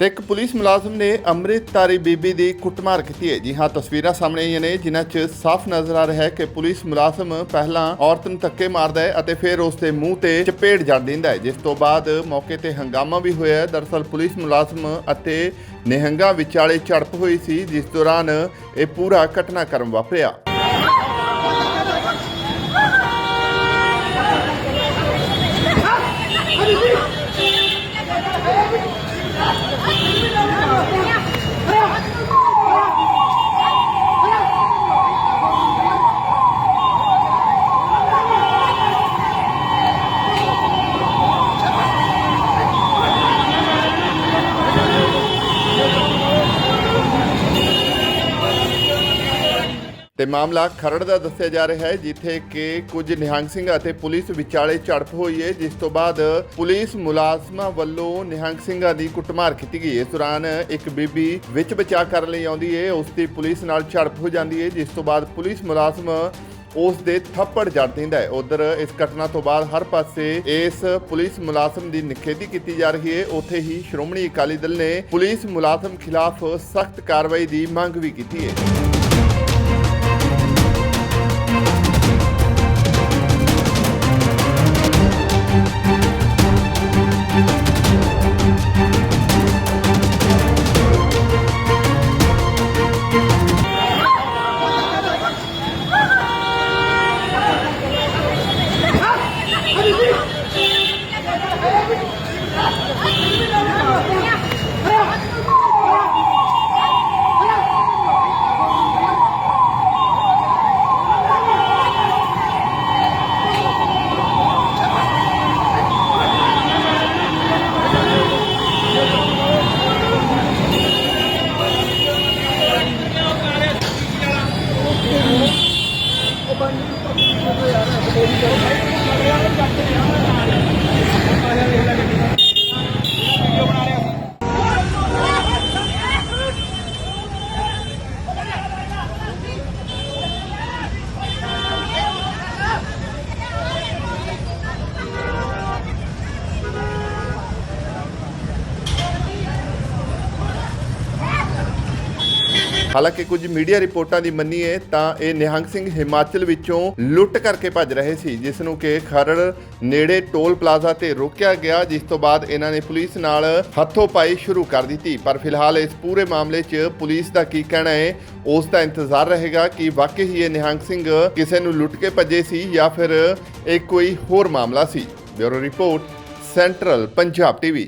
ਤੇ ਇੱਕ ਪੁਲਿਸ ਮੁਲਾਜ਼ਮ ਨੇ ਅੰਮ੍ਰਿਤਧਾਰੀ ਬੀਬੀ ਦੀ ਕੁੱਟਮਾਰ ਕੀਤੀ ਹੈ। ਜੀ ਹਾਂ, ਤਸਵੀਰਾਂ ਸਾਹਮਣੇ ਆਈਆਂ ਨੇ, ਜਿਨ੍ਹਾਂ 'ਚ ਸਾਫ਼ ਨਜ਼ਰ ਆ ਰਿਹਾ ਹੈ ਕਿ ਪੁਲਿਸ ਮੁਲਾਜ਼ਮ ਪਹਿਲਾਂ ਔਰਤ ਨੂੰ ਧੱਕੇ ਮਾਰਦਾ ਹੈ ਅਤੇ ਫਿਰ ਉਸ ਦੇ ਮੂੰਹ ਤੇ ਚਪੇੜ ਜੜ ਦਿੰਦਾ ਹੈ। ਜਿਸ ਤੋਂ ਬਾਅਦ ਮੌਕੇ ਤੇ ਹੰਗਾਮਾ ਵੀ ਹੋਇਆ ਹੈ। ਦਰਅਸਲ ਪੁਲਿਸ ਮੁਲਾਜ਼ਮ ਅਤੇ ਨਿਹੰਗਾ ਵਿਚਾਲੇ ਝੜਪ ਹੋਈ ਸੀ, ਜਿਸ ਦੌਰਾਨ ਇਹ ਪੂਰਾ ਘਟਨਾਕ੍ਰਮ ਵਾਪਰਿਆ। ਤੇ ਮਾਮਲਾ ਖਰੜ ਦਾ ਦੱਸਿਆ ਜਾ ਰਿਹਾ ਹੈ, ਜਿੱਥੇ ਕਿ ਕੁਝ ਨਿਹੰਗ ਸਿੰਘ ਅਤੇ ਪੁਲਿਸ ਵਿਚਾਲੇ ਝੜਪ ਹੋਈ ਹੈ, ਜਿਸ ਤੋਂ ਬਾਅਦ ਪੁਲਿਸ ਮੁਲਾਜ਼ਮਾਂ ਵੱਲੋਂ ਨਿਹੰਗ ਸਿੰਘਾਂ ਦੀ ਕੁੱਟਮਾਰ ਕੀਤੀ ਗਈ ਇਸ ਦੌਰਾਨ ਇੱਕ ਬੀਬੀ ਵਿੱਚ ਬਚਾਅ ਕਰਨ ਲਈ ਆਉਂਦੀ ਹੈ, ਉਸ ਦੀ ਪੁਲਿਸ ਨਾਲ ਝੜਪ ਹੋ ਜਾਂਦੀ ਹੈ, ਜਿਸ ਤੋਂ ਬਾਅਦ ਪੁਲਿਸ ਮੁਲਾਜ਼ਮ ਉਸ ਦੇ ਥੱਪੜ ਜੜ ਦਿੰਦਾ ਹੈ। ਉਧਰ ਇਸ ਘਟਨਾ ਤੋਂ ਬਾਅਦ ਹਰ ਪਾਸੇ ਇਸ ਪੁਲਿਸ ਮੁਲਾਜ਼ਮ ਦੀ ਨਿਖੇਧੀ ਕੀਤੀ ਜਾ ਰਹੀ ਹੈ। ਉੱਥੇ ਹੀ ਸ਼੍ਰੋਮਣੀ ਅਕਾਲੀ ਦਲ ਨੇ ਪੁਲਿਸ ਮੁਲਾਜ਼ਮ ਖਿਲਾਫ ਸਖਤ ਕਾਰਵਾਈ ਦੀ ਮੰਗ ਵੀ ਕੀਤੀ ਹੈ। ਹਾਲਾਂਕਿ ਕੁਝ ਮੀਡੀਆ ਰਿਪੋਰਟਾਂ ਦੀ ਮੰਨੀਏ ਤਾਂ ਇਹ ਨਿਹੰਗ ਸਿੰਘ ਹਿਮਾਚਲ ਵਿੱਚੋਂ ਲੁੱਟ ਕਰਕੇ ਭੱਜ ਰਹੇ ਸੀ, ਜਿਸ ਨੂੰ ਕਿ ਖਰੜ ਨੇੜੇ ਟੋਲ ਪਲਾਜ਼ਾ ਤੇ ਰੋਕਿਆ ਗਿਆ, ਜਿਸ ਤੋਂ ਬਾਅਦ ਇਹਨਾਂ ਨੇ ਪੁਲਿਸ ਨਾਲ ਹੱਥੋਂ ਪਾਈ ਸ਼ੁਰੂ ਕਰ ਦਿੱਤੀ। ਪਰ ਫਿਲਹਾਲ ਇਸ ਪੂਰੇ ਮਾਮਲੇ 'ਚ ਪੁਲਿਸ ਦਾ ਕੀ ਕਹਿਣਾ ਹੈ, ਉਸ ਦਾ ਇੰਤਜ਼ਾਰ ਰਹੇਗਾ ਕਿ ਵਾਕਈ ਹੀ ਇਹ ਨਿਹੰਗ ਸਿੰਘ ਕਿਸੇ ਨੂੰ ਲੁੱਟ ਕੇ ਭੱਜੇ ਸੀ ਜਾਂ ਫਿਰ ਇਹ ਕੋਈ ਹੋਰ ਮਾਮਲਾ ਸੀ। Bureau report, central Punjab TV.